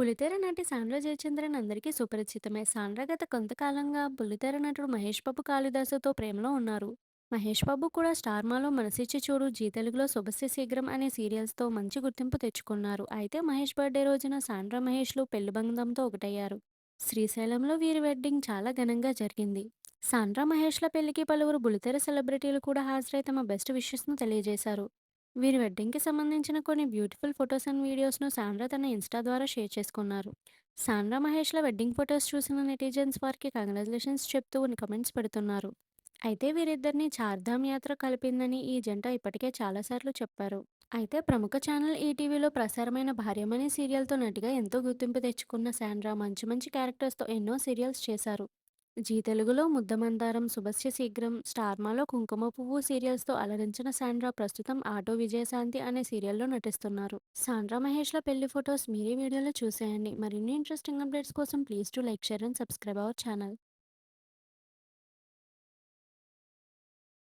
బుల్లితెర నటి సాండ్ర జయచంద్రన్ అందరికీ సుపరిచితమే. సాండ్ర గత కొంతకాలంగా బుల్లితెర నటుడు మహేష్ బాబు కాళిదాసుతో ప్రేమలో ఉన్నారు. మహేష్ బాబు కూడా స్టార్మాలో మనసిచ్చి చూడు, జీ తెలుగులో శుభస్య శీఘ్రం అనే సీరియల్స్తో మంచి గుర్తింపు తెచ్చుకున్నారు. అయితే మహేష్ బర్త్డే రోజున సాండ్రా మహేష్లు పెళ్ళి బంధంతో ఒకటయ్యారు. శ్రీశైలంలో వీరి వెడ్డింగ్ చాలా ఘనంగా జరిగింది. సాండ్రా మహేష్ల పెళ్ళికి పలువురు బుల్లితెర సెలబ్రిటీలు కూడా హాజరై తమ బెస్ట్ విషెస్ను తెలియజేశారు. వీరి వెడ్డింగ్‌కి సంబంధించిన కొన్ని బ్యూటిఫుల్ ఫోటోస్ అండ్ వీడియోస్‌ను సాండ్రా తన ఇన్‌స్టా ద్వారా షేర్ చేసుకున్నారు. సాండ్రా, మహేష్‌ల వెడ్డింగ్ ఫోటోస్ చూసిన నెటిజన్స్ వారికి కంగ్రాచ్యులేషన్స్ చెప్తూ కమెంట్స్ పెడుతున్నారు. అయితే వీరిద్దరిని చార్ధామ్ యాత్ర కలిపిందని ఈ జంట ఇప్పటికే చాలాసార్లు చెప్పారు. అయితే ప్రముఖ ఛానల్ ఈటీవీలో ప్రసారమైన 'భార్యమణి' సీరియల్‌తో నటిగా ఎంతో గుర్తింపు తెచ్చుకున్న సాండ్రా మంచి మంచి క్యారెక్టర్స్‌తో ఎన్నో సీరియల్స్ చేశారు. జీ తెలుగులో 'ముద్దమందారం', 'శుభస్య శీఘ్రం', స్టార్మాలో 'కుంకుమ పువ్వు' సీరియల్స్‌తో అలరించిన సాండ్రా ప్రస్తుతం 'ఆటో విజయశాంతి' అనే సీరియల్‌లో నటిస్తున్నారు. సాండ్రా మహేష్ల పెళ్ళి ఫొటోస్ మీరే వీడియోలో చూసేయండి. మరిన్ని ఇంట్రెస్టింగ్ అప్డేట్స్ కోసం please to like, share and subscribe our channel.